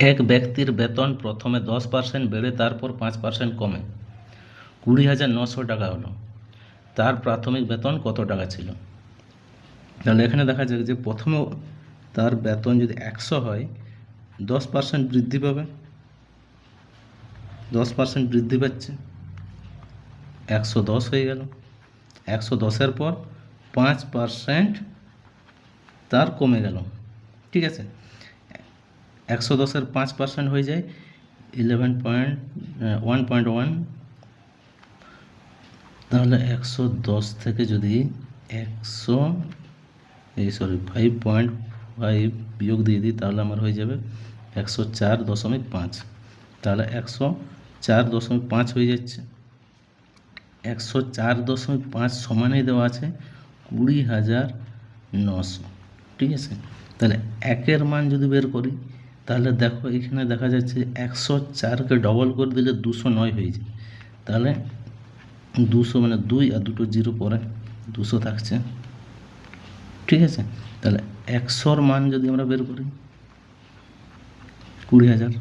এক ব্যক্তির বেতন প্রথমে দশ পার্সেন্ট বেড়ে তারপর পাঁচ পার্সেন্ট কমে। কুড়ি হাজার নশো টাকা হলো। তার প্রাথমিক বেতন কত টাকা ছিল? তাহলে এখানে দেখা যাক যে প্রথমে তার বেতন যদি একশো হয়, দশ পার্সেন্ট বৃদ্ধি পাবে। দশ পার্সেন্ট বৃদ্ধি পাচ্ছে। একশো দশ হয়ে গেল। একশো দশের পর পাঁচ পার্সেন্ট তার কমে গেল। ঠিক আছে? একশো দশের পাঁচ পার্সেন্ট হয়ে যায় eleven point one point one তাহলে একশো দশ থেকে যদি একশো, এই সরি ফাইভ পয়েন্ট ফাইভ বিয়োগ দিয়ে দিই, তাহলে আমার হয়ে যাবে একশো চার দশমিক পাঁচ। তাহলে একশো চার দশমিক পাঁচ হয়ে যাচ্ছে। একশো চার দশমিক পাঁচ সমানেই দেওয়া আছে কুড়ি হাজার নশো। ঠিক আছে? তাহলে একের মান যদি বের করি তাহলে দেখো এখানে দেখা যাচ্ছে একশো চারকে ডবল করে দিলে দুশো নয় হয়ে যায় তাহলে দুশো মানে দুই আর দুটো জিরো পরে দুশো থাকছে। ঠিক আছে? তাহলে একশোর মান যদি আমরা বের করি, কুড়ি হাজার।